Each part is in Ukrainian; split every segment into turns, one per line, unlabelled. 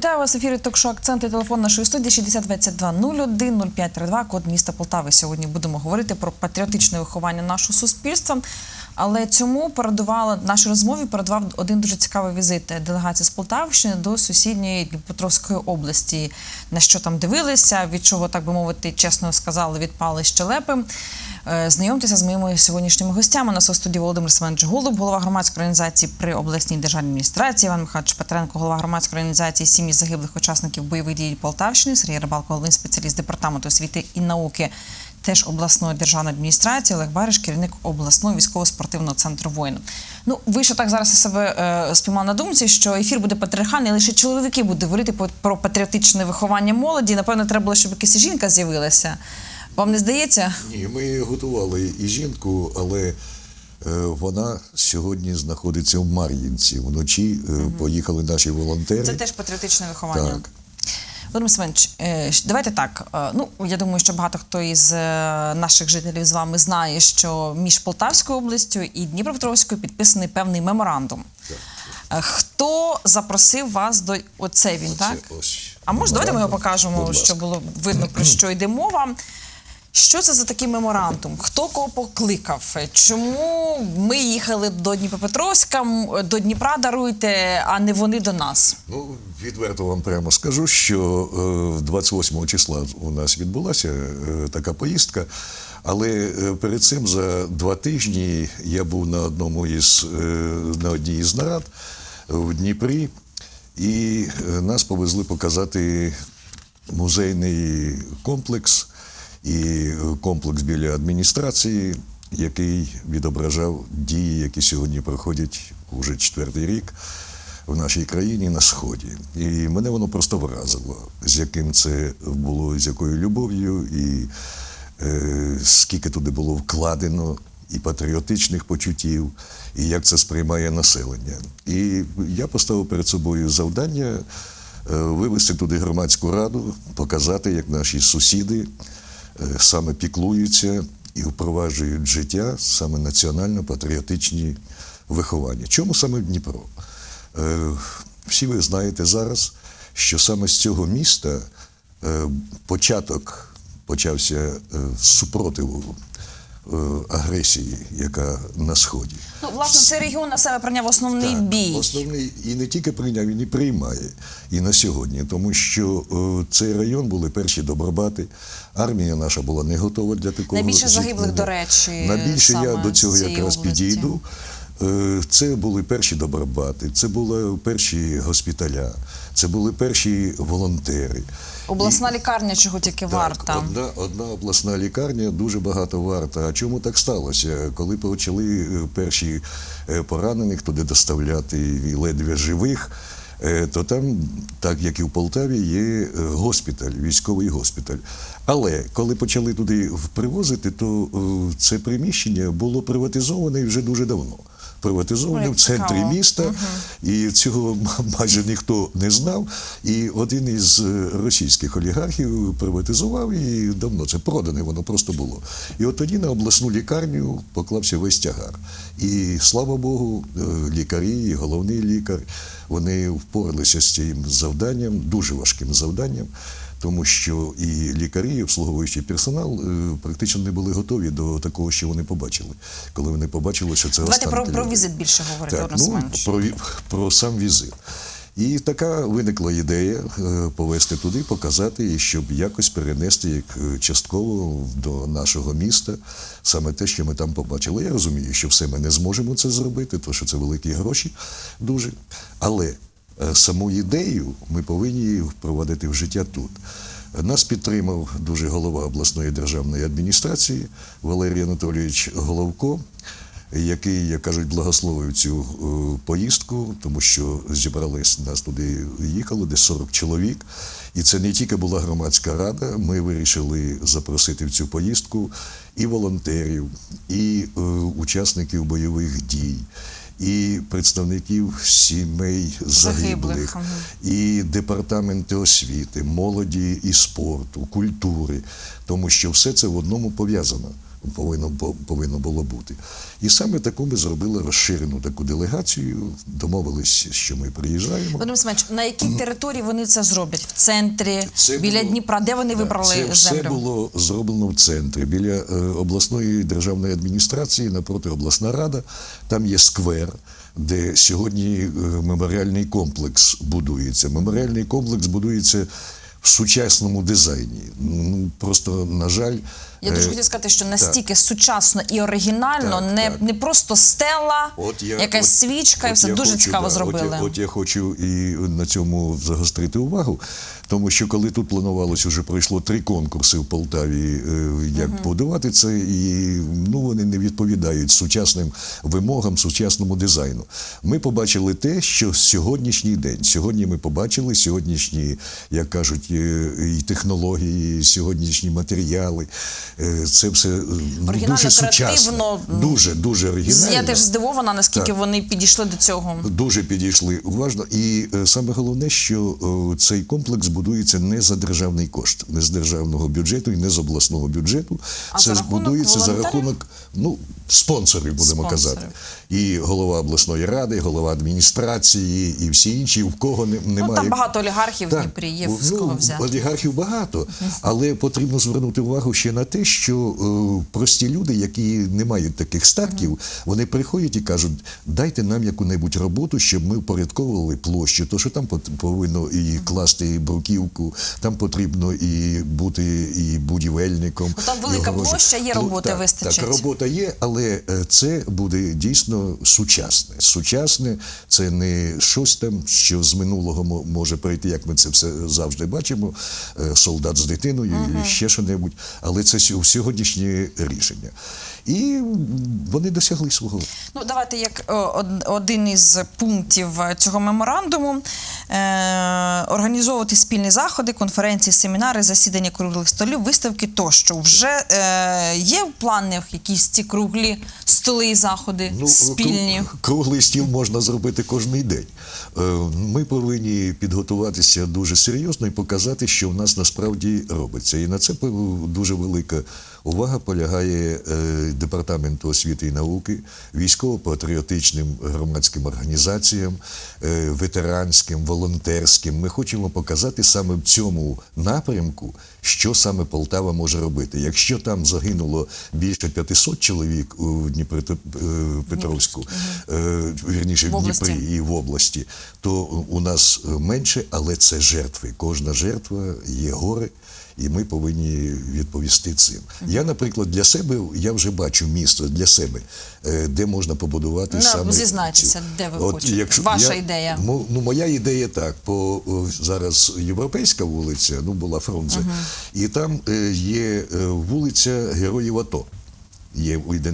Вітаю вас в ефірі ток-шоу «Акценти». Телефон нашої студії 60 22 01 0532, код міста Полтави. Сьогодні будемо говорити про патріотичне виховання нашого суспільства. Але цьому передувало нашій розмові передував один дуже цікавий візит делегації з Полтавщини до сусідньої Дніпропетровської області. На що там дивилися, від чого, так би мовити, чесно сказали, відпали щелепи. Е, Знайомтеся з моїми сьогоднішніми гостями. У нас студії Володимир Семенович Голуб, голова громадської організації при обласній державній адміністрації, Іван Михайлович Петренко, голова громадської організації сім'ї загиблих учасників бойових дій Полтавщини, Сергій Рибалко, головний спеціаліст департаменту освіти і науки. Теж обласної державної адміністрації Олег Бариш, керівник обласного військово-спортивного центру воїн. Ну, ви ще так зараз себе е, спіймав на думці, що ефір буде патріархальний, лише чоловіки будуть говорити про патріотичне виховання молоді. Напевно, треба було, щоб якась жінка з'явилася. Вам не здається?
Ні, ми готували і жінку, але е, вона сьогодні знаходиться в Мар'їнці. Вночі е, поїхали наші волонтери.
Це теж патріотичне виховання.
Так.
Володимир Семенович, е, давайте так. Ну, я думаю, що багато хто із наших жителів з вами знає, що між Полтавською областю і Дніпропетровською підписаний певний меморандум. Е, Хто запросив вас до оце він, так?
Ось
А може, давайте ми його покажемо, щоб було видно про що йде мова. Що це за такий меморандум? Хто кого покликав? Чому ми їхали до Дніпропетровська, до Дніпра даруйте, а не вони до нас?
Ну, відверто вам прямо скажу, що е, 28 числа у нас відбулася е, така поїздка. Але е, перед цим за два тижні я був на одному із е, на одній із нарад в Дніпрі, і е, нас повезли показати музейний комплекс і е, комплекс біля адміністрації, який відображав дії, які сьогодні проходять уже четвертий рік в нашій країні на сході. І мене воно просто вразило, з яким це було, з якою любов'ю, і е, скільки туди було вкладено і патріотичних почуттів, і як це сприймає населення. І я поставив перед собою завдання е, вивести туди громадську раду, показати, як наші сусіди саме піклуються і впроваджують життя саме національно-патріотичні виховання. Чому саме Дніпро? Е, Всі ви знаєте зараз, що саме з цього міста е, початок почався е, супротиву е, агресії, яка на сході.
Ну, власне, цей регіон на себе прийняв основний
Так,
бій.
Основний і не тільки прийняв, він і приймає і на сьогодні, тому що е, цей район були перші добробати. Армія наша була не готова для такого.
Найбільше загиблих, до речі,
Найбільше я до цього якраз
області.
підійду. Е, Це були перші добробати, це були перші госпіталя, це були перші волонтери.
Обласна лікарня, чого тільки варта.
Одна, одна обласна лікарня дуже багато варта. А чому так сталося? Коли почали е, перші е, поранених туди доставляти і ледве живих, то там, так як і в Полтаві, є госпіталь, військовий госпіталь. Але коли почали туди привозити, то це приміщення було приватизоване вже дуже давно. Приватизоване
Ой,
в центрі
цікаво.
міста, і цього майже ніхто не знав. І один із е, російських олігархів приватизував і давно це продане, воно просто було. І от тоді на обласну лікарню поклався весь тягар. І слава Богу, е, лікарі, і головний лікар, вони впоралися з цим завданням, дуже важким завданням. Тому що і лікарі, і обслуговуючий персонал е, практично не були готові до такого, що вони побачили, коли вони побачили, що це
Давайте про, про візит більше говорити,
Так, ну, про, про сам візит. І така виникла ідея е, повезти туди, показати, і щоб якось перенести як е, частково до нашого міста саме те, що ми там побачили. Я розумію, що все ми не зможемо це зробити, тому що це великі гроші дуже. Але саму ідею ми повинні впровадити в життя тут. Нас підтримав дуже голова обласної державної адміністрації Валерій Анатолійович Головко який, як кажуть, благословив цю е, поїздку, тому що зібрались нас туди їхало, десь 40 чоловік. І це не тільки була громадська рада. Ми вирішили запросити в цю поїздку і волонтерів, і е, учасників бойових дій. І представників сімей
Загиблих,
і департаменти освіти, молоді і спорту, культури, тому що все це в одному пов'язано. Повинно, по- повинно було бути. І саме таку ми зробили розширену таку делегацію, домовились, що ми приїжджаємо.
Володимир Семенович, на якій території вони це зроблять? В центрі,
Це
біля
було-
Дніпра? Де вони
Да,
вибрали
це все
землю?
було зроблено в центрі біля е, обласної державної адміністрації напроти обласна рада. Там є сквер. Де сьогодні е, меморіальний комплекс будується. Меморіальний комплекс будується в сучасному дизайні. Ну просто на жаль,
Я дуже
е,
хотів сказати, що настільки сучасно і оригінально,
Так,
не,
так.
не просто стела,
От я,
якась
от-
свічка, і все
я
дуже
хочу,
цікаво
да,
зробили.
От я, от я хочу і на цьому загострити увагу, тому що коли тут планувалось, уже пройшло три конкурси в Полтаві, е, як будувати це, і ну вони не відповідають сучасним вимогам, сучасному дизайну. Ми побачили те, що сьогоднішній день. Сьогодні ми побачили сьогоднішні, як кажуть, е, і технології, і сьогоднішні матеріали. Е, Це все е, ну,
Оригінально,
дуже сучасно. Дуже дуже оригінально.
Я теж здивована, наскільки
Так.
вони підійшли до цього.
Дуже підійшли уважно. І е, саме головне, що цей комплекс будується не за державний кошт, не з державного бюджету і не з обласного бюджету.
А
Це збудується за рахунок ну, спонсорів, будемо
Спонсорів.
казати. І голова обласної ради, голова адміністрації, і всі інші, в кого не, немає.
Ну, там багато олігархів в Дніпрі є, з
ну,
кого взяти.
Олігархів багато, але потрібно звернути увагу ще на те, що е, прості люди, які не мають таких статків, вони приходять і кажуть, дайте нам яку-небудь роботу, щоб ми впорядковували площу. То що там повинно і класти і бруківку, там потрібно і бути і будівельником.
Ну, там велика площа, є
Ну,
роботи,
так,
вистачить.
Так, робота є, але е, це буде дійсно сучасне. Сучасне це не щось там, що з минулого може прийти, як ми це все завжди бачимо. е, Солдат з дитиною, і ще що-небудь. Але це сьо- сьогоднішнє рішення. І вони досягли свого.
Ну, давайте як е, один із пунктів е, цього меморандуму е, організовувати спільні заходи, конференції, семінари, засідання круглих столів, виставки тощо. Вже е, є в планах якісь ці круглі столи і заходи спільні.
Круглий стіл можна зробити кожний день. Е, Ми повинні підготуватися дуже серйозно і показати, що в нас насправді робиться. І на це дуже велика увага полягає е, департаменту освіти і науки, військово-патріотичним громадським організаціям, е, ветеранським, волонтерським. Ми хочемо показати саме в цьому напрямку, що саме Полтава може робити. Якщо там загинуло більше 500 чоловік у Дніпропетровську, е, вірніше
В.
Дніпрі і в області, то у нас менше, але це жертви. Кожна жертва є горе. І ми повинні відповісти цим. Я, наприклад, для себе я вже бачу місто для себе, е, де можна побудувати
Ну,
саме
зізнайтеся, де ви хочете. Ваша ідея.
Ну, моя ідея так. По зараз європейська вулиця, ну була Фрунзе, і там е, є е, вулиця Героїв АТО. Є йде е,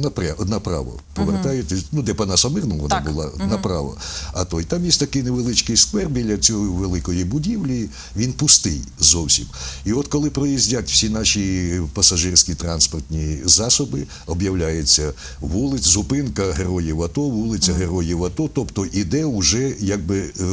напря- направо. Повертаєтесь, ну де Панаса Мирного вона
Так.
була направо. А то й там є такий невеличкий сквер біля цієї великої будівлі. Він пустий зовсім. І от коли проїздять всі наші пасажирські транспортні засоби, об'являється вулиць, зупинка героїв АТО, вулиця Героїв АТО. Тобто іде уже якби е,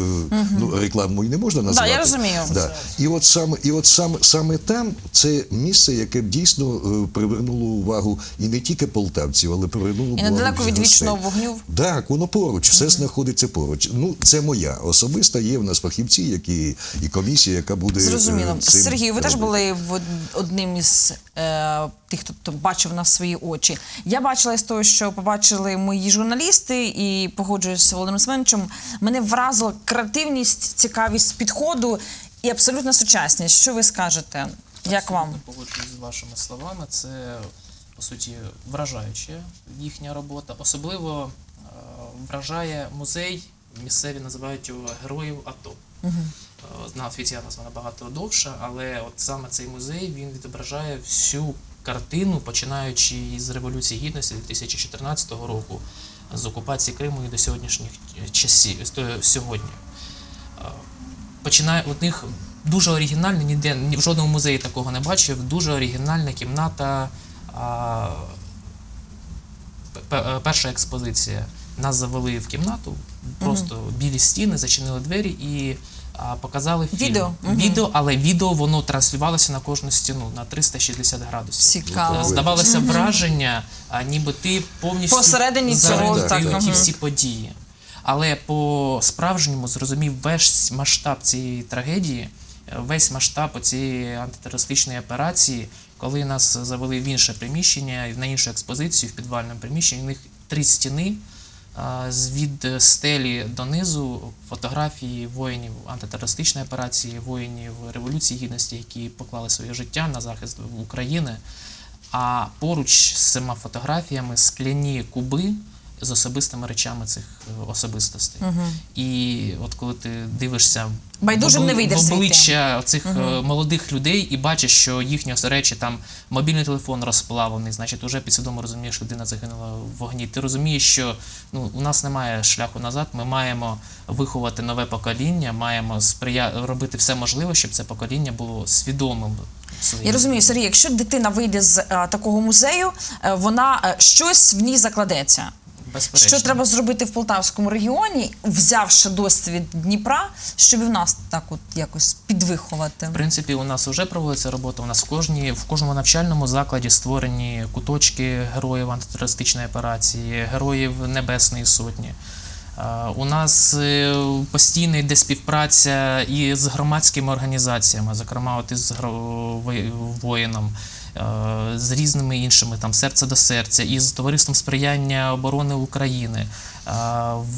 ну рекламу і не можна назвати.
я розумію.
Да. І от саме, і от саме, саме там це місце, яке б дійсно е, привернуло увагу і не тільки полтавців, але привернуло
І
увагу
недалеко від вічного вогню.
Так, воно поруч, все знаходиться поруч. Ну, це моя особиста. Є в нас фахівці, які і комісія, яка буде
Зрозуміло.
е, цим
Сергію, ви теж були в одним із е, тих, хто бачив на свої очі. Я бачила з того, що побачили мої журналісти, і погоджуюсь з Володимиром Семеновичем, мене вразила креативність, цікавість підходу і абсолютна сучасність. Що ви скажете? Як вам?
Погоджуюсь з вашими словами. Це по суті вражаюча їхня робота. Особливо е, вражає музей. Місцеві називають його героїв АТО. Е, На офіційна назва набагато довша, але от саме цей музей він відображає всю картину, починаючи із Революції Гідності 2014 року, з окупації Криму і до сьогоднішніх часів сьогодні. Е, починає от них дуже оригінально, ніде ні в жодному музеї такого не бачив. Дуже оригінальна кімната. Е, перша експозиція. Нас завели в кімнату, просто білі стіни, зачинили двері, і а, показали фільм.
Відео?
Відео, але відео воно транслювалося на кожну стіну на 360 градусів.
Цікаво.
Е, Здавалося враження, а ніби ти повністю
Посередині
цього, так,
всі події. Але по справжньому зрозумів весь масштаб цієї трагедії, е, весь масштаб цієї антитерористичної операції, коли нас завели в інше приміщення, на іншу експозицію в підвальному приміщенні. У них три стіни. Від стелі донизу фотографії воїнів антитерористичної операції, воїнів Революції Гідності, які поклали своє життя на захист України. А поруч з цими фотографіями скляні куби з особистими речами цих е, особистостей. І от коли ти дивишся
Байдужим
в
не вийдеш
в обличчя цих е, молодих людей і бачиш, що їхні речі там мобільний телефон розплавлений, значить, уже підсвідомо розумієш, що людина загинула в вогні. Ти розумієш, що ну у нас немає шляху назад. Ми маємо виховати нове покоління, маємо сприя... робити все можливе, щоб це покоління було свідомим. своїм.
Я розумію, Сергій, якщо дитина вийде з е, такого музею, вона е, щось в ній закладеться.
Безперечно.
Що треба зробити в Полтавському регіоні, взявши досвід Дніпра, щоб і в нас так от якось підвиховати?
В принципі, у нас вже проводиться робота. У нас в кожній в кожному навчальному закладі створені куточки героїв антитерористичної операції, героїв Небесної Сотні. Е, У нас е, постійно йде співпраця і з громадськими організаціями, зокрема, от із воїном, з різними іншими, там серце до серця, і з товариством сприяння оборони України. Е,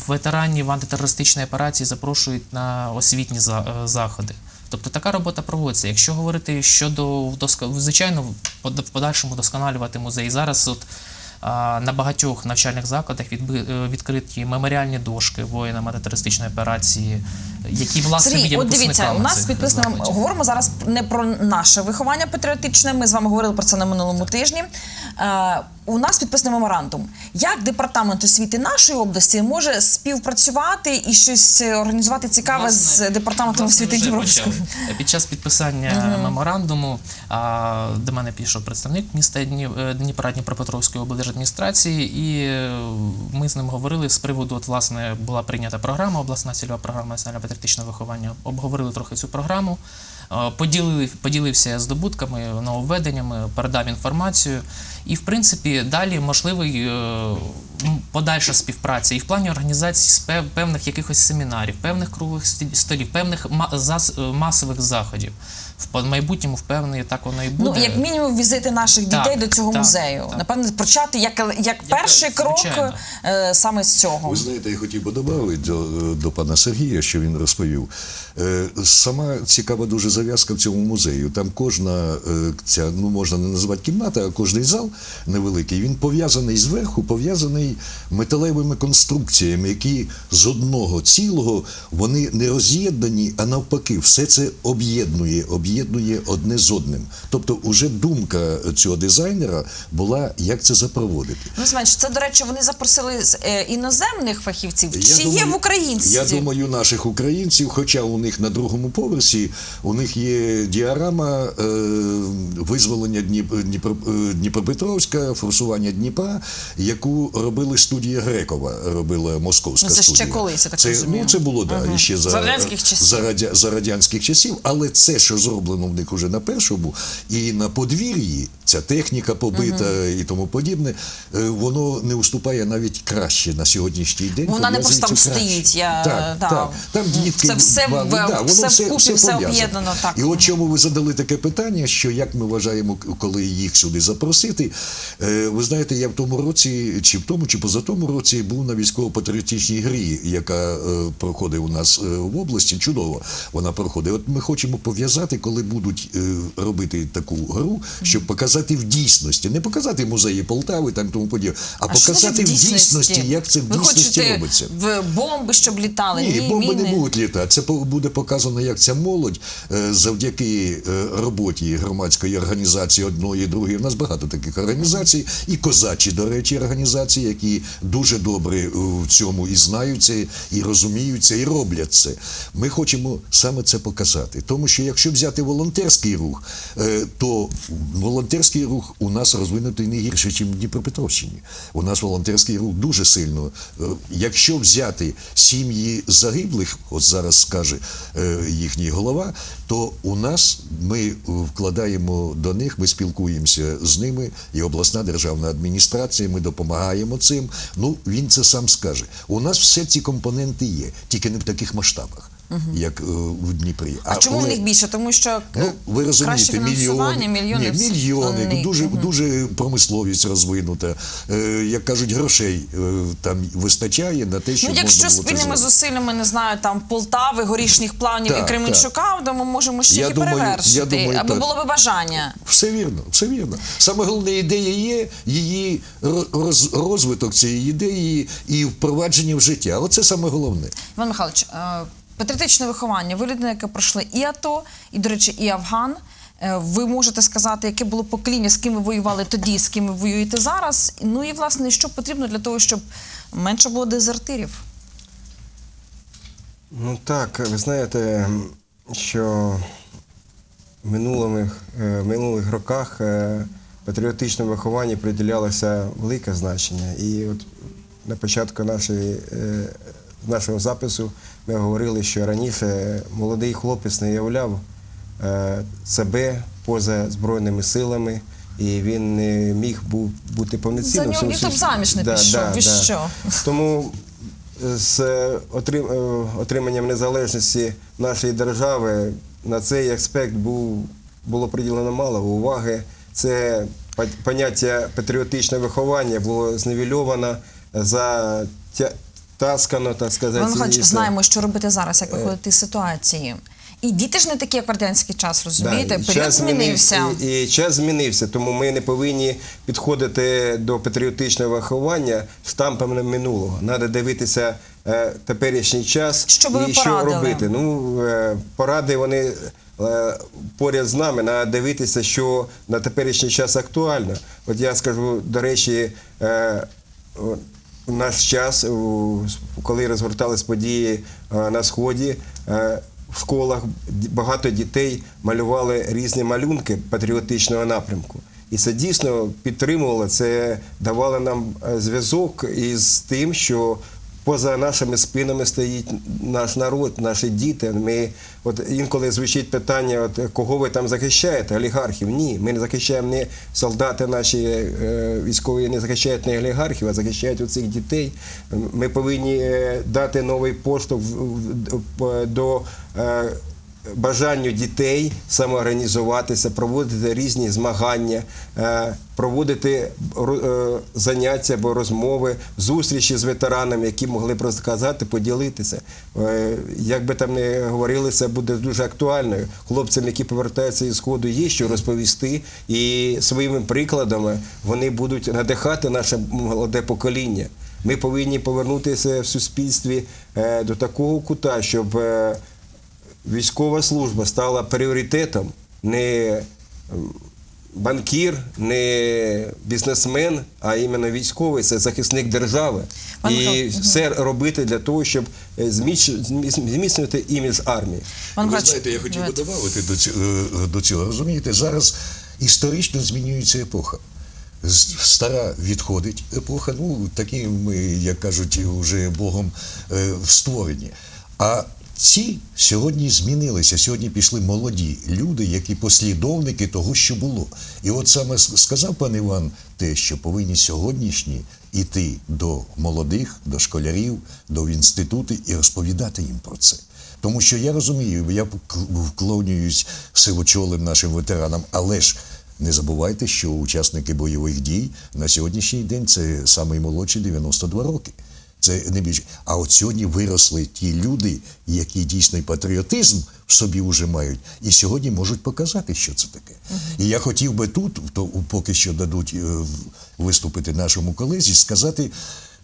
Ветеранів антитерористичної операції запрошують на освітні е, заходи. Тобто така робота проводиться. Якщо говорити щодо звичайно, в подальшому вдосконалювати музей. Зараз от на багатьох навчальних закладах е, відкриті меморіальні дошки воїнам антитерористичної операції, які власне
Сергій,
є
от дивіться, у нас
закладів.
говоримо зараз не про наше виховання патріотичне. Ми з вами говорили про це на минулому тижні. У нас підписаний меморандум. Як департамент освіти нашої області може співпрацювати і щось е, організувати цікаве з департаментом
власне,
освіти
вже Під час підписання меморандуму а, до мене пішов представник міста е, Дніпра Дніпропетровської облдержадміністрації, і е, ми з ним говорили з приводу, от, власне, була прийнята програма, обласна цільова програма національного патріотичного виховання. Обговорили трохи цю програму. Е, Поділили, поділився здобутками, нововведеннями, передав інформацію. І, в принципі, далі можливий е, подальша співпраця і в плані організації певних якихось семінарів, певних круглих столів, певних е, масових заходів. В по- майбутньому впевнений, так воно і буде.
Ну, як мінімум, візити наших
Так,
дітей до цього
так,
музею.
так.
Напевно, почати як, як перший крок е, саме з цього.
Ви знаєте, я хотів би додати до, до пана Сергія, що він розповів. Е, Сама цікава дуже зав'язка в цьому музею. Там кожна е, ця, ну можна не називати кімната, а кожний зал невеликий. Він пов'язаний зверху, пов'язаний металевими конструкціями, які з одного цілого вони не роз'єднані, а навпаки, все це об'єднує, об'єднує одне з одним. Тобто, уже думка цього дизайнера була, як це запроводити.
Ну, Семенович, це, до речі, вони запросили з е, іноземних фахівців.
Я
Чи є в українців?
Я думаю, наших українців, хоча у них на другому поверсі у них є діарама е, визволення е, Дніпропетровська, форсування Дніпра, яку робили студія Грекова, робила московська
Ну, це ще
студія.
колись, я так
це,
розумію.
Ну, це було да,
Ага.
ще за,
За радянських часів.
За, радя, за радянських часів, але це, що зроблено в них уже на першому, і на подвір'ї, ця техніка побита і тому подібне, е, воно не уступає навіть краще на сьогоднішній день.
Вона не просто там
краще.
стоїть, я-
так,
да.
так. Там дітки
Це все
мали-
в-
да, воно
все вкупі, все
пов'язано.
об'єднано, так.
І от чому ви задали таке питання, що як ми вважаємо, коли їх сюди запросити. Е, Ви знаєте, я в тому році, чи в тому, чи поза тому році був на військово-патріотичній грі, яка е, проходить у нас в області. Чудово вона проходить. От ми хочемо пов'язати, коли будуть е, робити таку гру, щоб показати в дійсності, не показати музеї Полтави там тому подібне, а,
А
показати в дійсності, як це в
Ви
дійсності
хочете
робиться.
в бомби, щоб літали?
Ні, бомби
міни?
не будуть літати. Це буде показано, як ця молодь е, завдяки е, роботі громадської організації одної, другої. У нас багато таких організацій, і козачі, до речі, організації, які дуже добре е, в цьому і знаються, і розуміються, і роблять це. Ми хочемо саме це показати. Тому що якщо взяти взяти волонтерський рух, е, то волонтерський рух у нас розвинутий не гірше, ніж в Дніпропетровщині. У нас волонтерський рух дуже сильно. Е, Якщо взяти сім'ї загиблих, от зараз скаже е, їхній голова, то у нас ми вкладаємо до них, ми спілкуємося з ними, і обласна державна адміністрація, ми допомагаємо цим. Ну, він це сам скаже. У нас все ці компоненти є, тільки не в таких масштабах, як е, в Дніпрі.
А, чому в них більше? Тому що е,
Ну, ви розумієте, мільйони,
мільйони,
ні, мільйони
Вони-
дуже, дуже промисловість розвинута. Е, як кажуть, грошей е, там вистачає на те, щоб
Ну, якщо
можна було
спільними зусиллями, не знаю, там Полтави, горішніх планів
Так,
і Кременчука, то ми можемо ще
Я
і
думаю-
перевершити,
я думаю,
аби
так.
було би бажання.
Все вірно, все вірно. Саме головне ідея є, її роз- розвиток цієї ідеї і впровадження в життя. Оце саме головне.
Іван Михайлович, е, патріотичне виховання. Ви людина, яка пройшли і АТО, і, до речі, і Афган. Е, Ви можете сказати, яке було покоління, з ким ви воювали тоді, з ким ви воюєте зараз. Ну і власне, що потрібно для того, щоб менше було дезертирів?
Ну так, ви знаєте, що в минулих, е, в минулих роках е, патріотичному вихованню приділялося велике значення. І от на початку нашої, нашого запису ми говорили, що раніше молодий хлопець не являв е, себе поза Збройними силами. І він не міг був бути повноцінним.
За нього ніхто б заміж не пішов. Ви що?
Тому з е, отрим- е, отриманням незалежності нашої держави на цей аспект був, було приділено мало уваги. Це поняття патріотичне виховання було зневельовано, затаскано, так сказати. І все.
знаємо, що робити зараз,
Е.
як виходити з ситуації. І діти ж не такі, як в радянський час, розумієте?
Да,
Період
час
змінився.
І, і час змінився, тому ми не повинні підходити до патріотичного виховання штампами минулого. Треба дивитися е, теперішній час
Що
і що
порадили?
робити. Ну, е, поради вони е, поряд з нами. Треба дивитися, що на теперішній час актуально. От я скажу, до речі, е, в наш час, коли розгортались події е, на сході. е, В школах багато дітей малювали різні малюнки патріотичного напрямку. І це дійсно підтримувало, це давало нам е, зв'язок із тим, що поза нашими спинами стоїть наш народ, наші діти. Ми от інколи звучить питання: от кого ви там захищаєте? Олігархів? Ні, ми не захищаємо не солдати наші е, військові не захищають не олігархів, а захищають оцих дітей. Ми повинні е, дати новий поштовх до. е, Бажанню дітей самоорганізуватися, проводити різні змагання, е, проводити е, заняття або розмови, зустрічі з ветеранами, які могли б розказати, поділитися. Е, Як би там не говорили, це буде дуже актуальною. Хлопцям, які повертаються із сходу, є що розповісти, і своїми прикладами вони будуть надихати наше молоде покоління. Ми повинні повернутися в суспільстві до такого кута, щоб військова служба стала пріоритетом не банкір, не бізнесмен, а іменно військовий це захисник держави.
Пан
І
Михайло,
все робити для того, щоб е, зміцнювати імідж армії.
Пан
Ви знаєте, я хотів би додати до цього, до цього. Розумієте, зараз історично змінюється епоха. З- Стара відходить епоха, ну такі ми, як кажуть, вже Богом е, створені. А ці сьогодні змінилися. Сьогодні пішли молоді люди, які послідовники того, що було. І от саме сказав пан Іван те, що повинні сьогоднішні іти до молодих, до школярів, до інституту і розповідати їм про це. Тому що я розумію, я вклонююсь сивочолим нашим ветеранам, але ж не забувайте, що учасники бойових дій на сьогоднішній день це самий молодший 92 роки. Це не більше. А от сьогодні виросли ті люди, які дійсний патріотизм в собі вже мають, і сьогодні можуть показати, що це таке. І я хотів би тут, то поки що дадуть е, виступити нашому колезі, сказати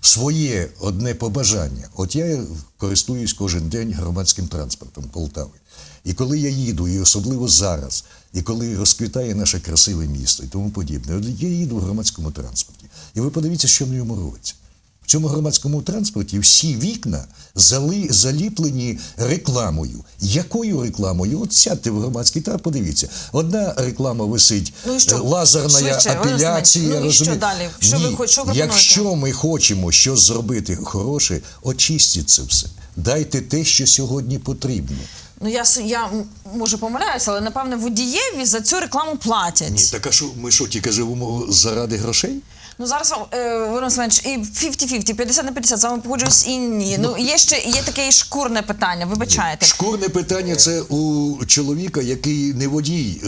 своє одне побажання. От я користуюсь кожен день громадським транспортом Полтави. І коли я їду, і особливо зараз, і коли розквітає наше красиве місто і тому подібне, от я їду в громадському транспорті. І ви подивіться, що в ньому робиться. Цьому громадському транспорті всі вікна зали, заліплені рекламою. Якою рекламою? От сядьте в громадський транспорт, подивіться. Одна реклама висить
Ну що?
е, лазерна
Швидше,
апеляція.
Ну і що далі? Що ви
Ні.
хоч- що пропонуєте?
Якщо ми хочемо щось зробити хороше, очистіть це все. Дайте те, що сьогодні потрібно.
Ну я я може помиляюся, але напевне водієві за цю рекламу платять.
Ні, так а що ми що тільки живемо заради грошей?
Ну зараз вам е, Володимир Семенович, і 50-50, 50 на 50, з вами погоджуюсь і ні. Ну є ще є таке і шкурне питання. Вибачайте.
Шкурне питання це у чоловіка, який не водій е,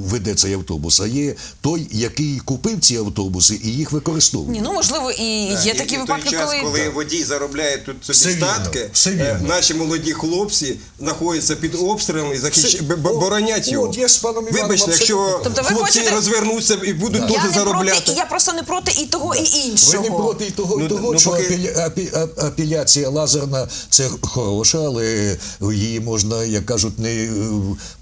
веде цей автобус, а є той, який купив ці автобуси і їх використовує.
Ні, ну можливо, і є такі
в
випадки,
той час,
коли,
коли водій заробляє тут собі
Все вірно,
статки,
все
е,
вірно.
наші молоді хлопці знаходяться під обстрілами і захищ... Боронять його.
от я з паном Іваном
Вибачте, якщо.
Тобто ви
хлопці
хочете-
розвернуться і будуть
я
теж заробляти.
проти, я просто не проти і того, і
Ви
іншого.
не проти і того, і
Ну,
того,
ну,
що
поки-
апі- апеляція лазерна це хороша, але її можна, як кажуть, не е,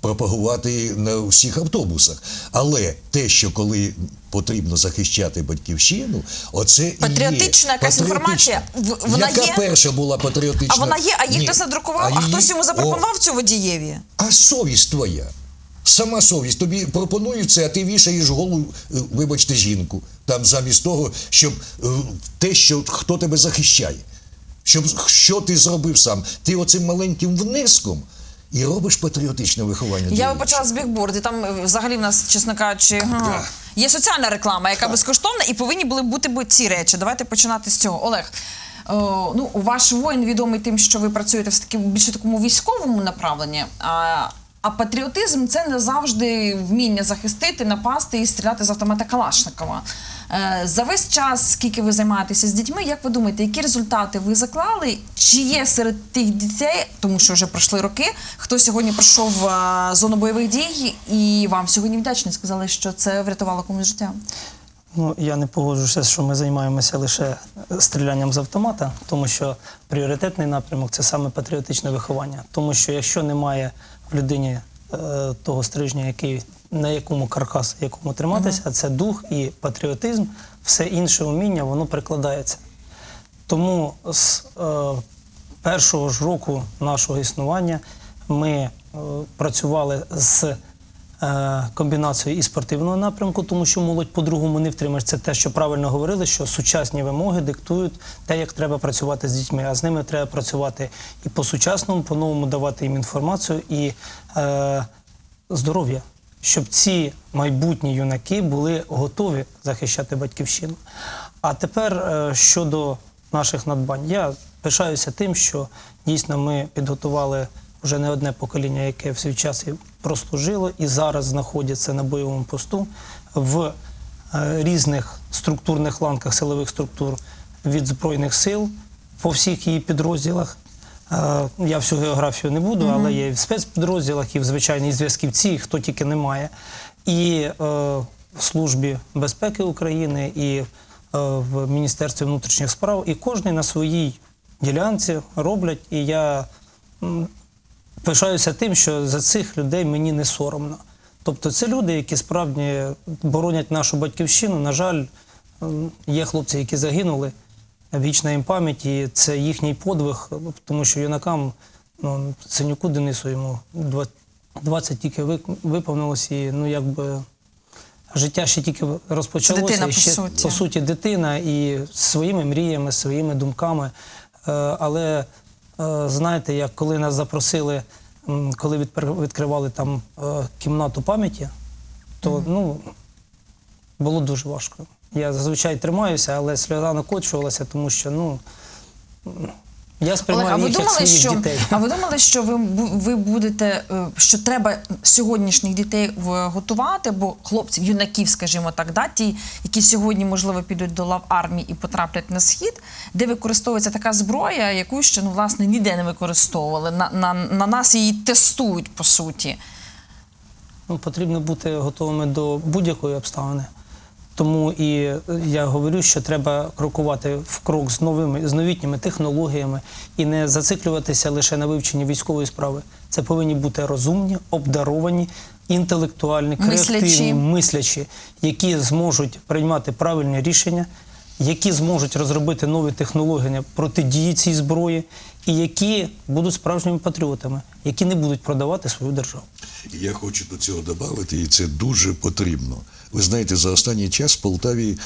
пропагувати на всіх автобусах. Але те, що коли потрібно захищати батьківщину, оце і є.
Патріотична якась інформація, вона
Яка
є?
перша була патріотична?
А вона є, а їх хтось надрукував, а,
її-
хтось йому
О,
запропонував цю водієві.
а совість твоя. Сама совість. Тобі пропонують це, а ти вішаєш голу, е, вибачте, жінку. Там замість того, щоб е, те, що хто тебе захищає. Щоб що ти зробив сам. Ти оцим маленьким внеском і робиш патріотичне виховання.
Я почала з бікбордів. Там е, взагалі в нас, чесно кажучи, га, є соціальна реклама, яка безкоштовна, і повинні були бути ці речі. Давайте починати з цього. Олег. О, ну, ваш воїн відомий тим, що ви працюєте в таки більше такому військовому направленні. А, а патріотизм це не завжди вміння захистити, напасти і стріляти з автомата Калашникова. Е, За весь час, скільки ви займаєтеся з дітьми, як ви думаєте, які результати ви заклали? Чи є серед тих дітей, тому що вже пройшли роки, хто сьогодні пройшов е, зону бойових дій і вам сьогодні вдячні сказали, що це врятувало комусь життя?
Ну, я не погоджуюся, що ми займаємося лише стрілянням з автомата, тому що пріоритетний напрямок це саме патріотичне виховання. Тому що якщо немає людині е, того стрижня, який на якому каркас, якому триматися, а це дух і патріотизм, все інше уміння, воно прикладається. Тому з е, першого ж року нашого існування ми е, працювали з е, комбінацією і спортивного напрямку, тому що молодь по-другому не втримаєш. Це те, що правильно говорили, що сучасні вимоги диктують те, як треба працювати з дітьми. А з ними треба працювати і по-сучасному, по-новому давати їм інформацію і е, здоров'я. Щоб ці майбутні юнаки були готові захищати батьківщину. А тепер е, щодо наших надбань, я пишаюся тим, що дійсно ми підготували вже не одне покоління, яке в свій час і прослужило, і зараз знаходиться на бойовому посту в е, різних структурних ланках силових структур від Збройних сил по всіх її підрозділах. Е, Я всю географію не буду, але є і в спецпідрозділах, і в звичайній зв'язківці, і хто тільки немає. І е, в Службі безпеки України, і е, в Міністерстві внутрішніх справ, і кожен на своїй ділянці роблять. І я пишаюся тим, що за цих людей мені не соромно. Тобто це люди, які справді боронять нашу батьківщину. На жаль, є хлопці, які загинули. Вічна їм пам'ять, і це їхній подвиг, тому що юнакам, ну, синюку Денису йому два- 20 тільки ви- виповнилось, і ну якби життя ще тільки розпочалося.
дитина,
і
по суті.
по суті, дитина і своїми мріями, своїми думками. Е, Але знаєте, як коли нас запросили, коли відкривали там е, кімнату пам'яті, то ну, було дуже важко. Я зазвичай тримаюся, але сльоза накочувалася, тому що ну, я
Олег,
сприймаю
а ви
їх як
думали,
своїх
що
дітей.
а ви думали, що ви ви будете е, що треба сьогоднішніх дітей готувати, бо хлопців, юнаків, скажімо так, да, ті, які сьогодні можливо підуть до лав армії і потраплять на схід, де використовується така зброя, яку ще ну власне ніде не використовували. На, на, на нас її тестують по суті.
Ну, потрібно бути готовими до будь-якої обставини. Тому і е, я говорю, що треба крокувати в крок з новими з новітніми технологіями і не зациклюватися лише на вивченні військової справи. Це повинні бути розумні, обдаровані, інтелектуальні,
Мислячі.
креативні, мислячі, які зможуть приймати правильні рішення, які зможуть розробити нові технології протидії цій зброї, і які будуть справжніми патріотами, які не будуть продавати свою державу.
Я хочу до цього додати, і це дуже потрібно. Ви знаєте, за останній час в Полтаві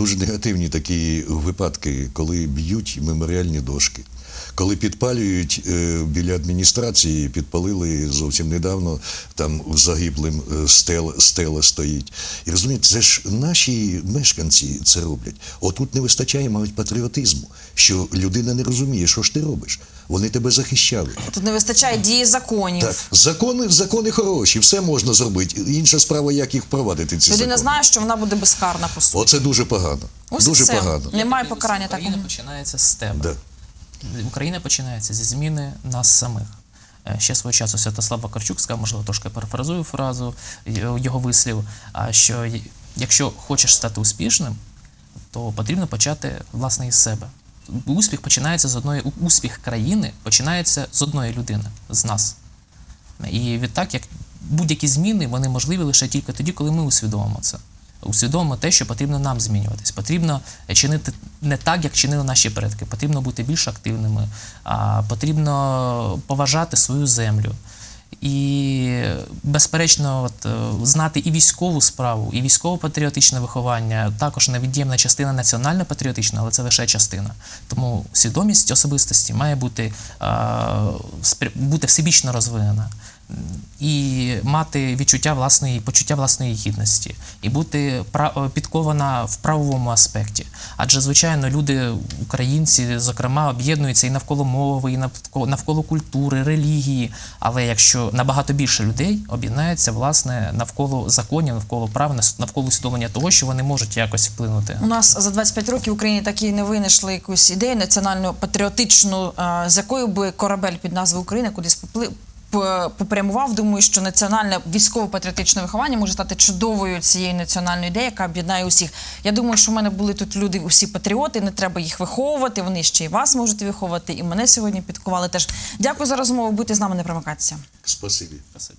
дуже негативні такі випадки, коли б'ють меморіальні дошки. Коли підпалюють е, біля адміністрації, підпалили зовсім недавно, там загиблим е, стела, стела стоїть. І розумієте, це ж наші мешканці це роблять. Отут не вистачає, мабуть, патріотизму, що людина не розуміє, що ж ти робиш. Вони тебе захищали.
Тут не вистачає дії законів.
Так, закони, закони хороші, все можна зробити. Інша справа, як їх впровадити. Ці
Людина
закони.
знає, що вона буде безкарна по суті.
Оце дуже погано.
Ось
дуже
все.
погано.
Немає покарання
Україна починається з тебе.
Да.
Україна починається зі зміни нас самих. Е, Ще свого часу Святослав Вакарчук сказав, можливо, трошки перефразую фразу його вислів, а що якщо хочеш стати успішним, то потрібно почати власне із себе. Успіх починається з одної успіх країни починається з одної людини, з нас. І відтак, як будь-які зміни, вони можливі лише тільки тоді, коли ми усвідомимо це. Усвідомимо те, що потрібно нам змінюватись. Потрібно чинити не так, як чинили наші предки. Потрібно бути більш активними, потрібно поважати свою землю. І, безперечно, от, е, знати і військову справу, і військово-патріотичне виховання також невід'ємна частина національно-патріотична, але це лише частина. Тому свідомість особистості має бути, е, бути всебічно розвинена. І мати відчуття власної почуття власної гідності, і бути е, підкована в правовому аспекті. Адже, звичайно, люди, українці, зокрема, об'єднуються і навколо мови, і навколо, навколо культури, релігії. Але якщо набагато більше людей об'єднається власне навколо законів, навколо прав, навколо усвідомлення того, що вони можуть якось вплинути.
У нас за 25 років в Україні так і не винайшли якусь ідею національно патріотичну, е, з якою би корабель під назвою Україна кудись попли. П- Попрямував, думаю, що національне військово-патріотичне виховання може стати чудовою цією національною ідеєю, яка об'єднає усіх. Я думаю, що в мене були тут люди, усі патріоти. Не треба їх виховувати. Вони ще й вас можуть виховувати, і мене сьогодні підкували. Теж дякую за розмову. Будьте з нами, не примикатися.
Спасибі.
Спасибі.